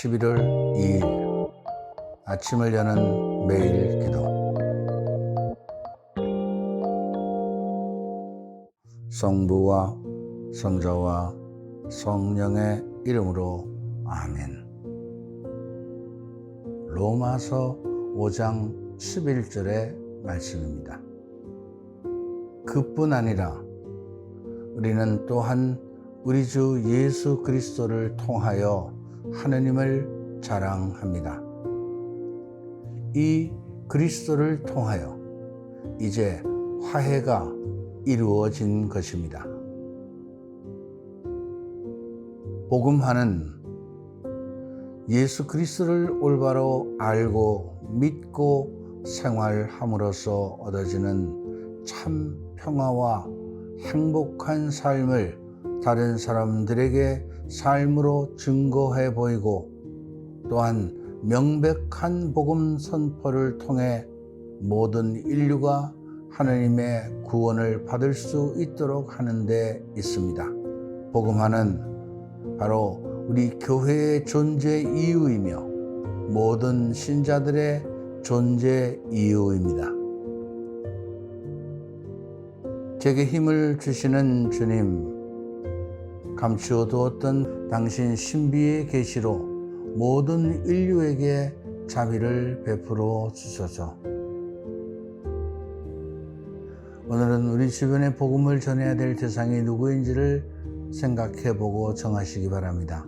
11월 2일. 아침을 여는 매일 기도. 성부와 성자와 성령의 이름으로 아멘. 로마서 5장 11절의 말씀입니다. 그뿐 아니라 우리는 또한 우리 주 예수 그리스도를 통하여 하느님을 자랑합니다. 이 그리스도를 통하여 이제 화해가 이루어진 것입니다. 복음화는 예수 그리스도를 올바로 알고 믿고 생활함으로써 얻어지는 참 평화와 행복한 삶을 다른 사람들에게 삶으로 증거해 보이고 또한 명백한 복음 선포를 통해 모든 인류가 하나님의 구원을 받을 수 있도록 하는 데 있습니다. 복음화는 바로 우리 교회의 존재 이유이며 모든 신자들의 존재 이유입니다. 제게 힘을 주시는 주님, 감추어 두었던 당신 신비의 계시로 모든 인류에게 자비를 베풀어 주소서. 오늘은 우리 주변에 복음을 전해야 될 대상이 누구인지를 생각해 보고 정하시기 바랍니다.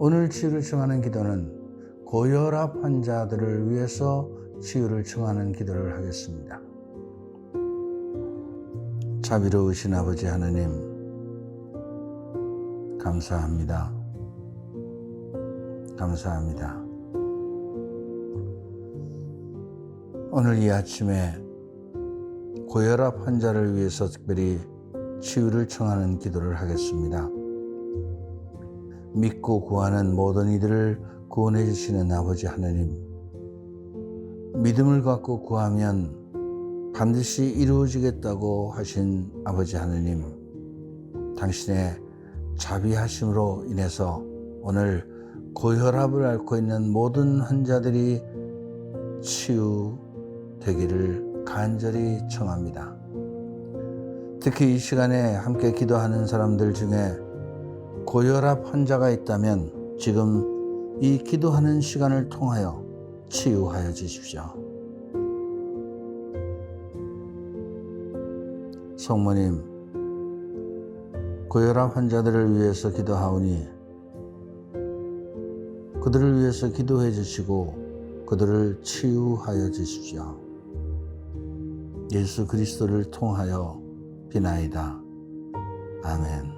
오늘 치유를 청하는 기도는 고혈압 환자들을 위해서 치유를 청하는 기도를 하겠습니다. 자비로우신 아버지 하나님, 감사합니다. 감사합니다. 오늘 이 아침에 고혈압 환자를 위해서 특별히 치유를 청하는 기도를 하겠습니다. 믿고 구하는 모든 이들을 구원해 주시는 아버지 하나님. 믿음을 갖고 구하면 반드시 이루어지겠다고 하신 아버지 하나님. 당신의 자비하심으로 인해서 오늘 고혈압을 앓고 있는 모든 환자들이 치유되기를 간절히 청합니다. 특히 이 시간에 함께 기도하는 사람들 중에 고혈압 환자가 있다면 지금 이 기도하는 시간을 통하여 치유하여 주십시오. 성모님, 고혈압 환자들을 위해서 기도하오니 그들을 위해서 기도해 주시고 그들을 치유하여 주십시오. 예수 그리스도를 통하여 비나이다. 아멘.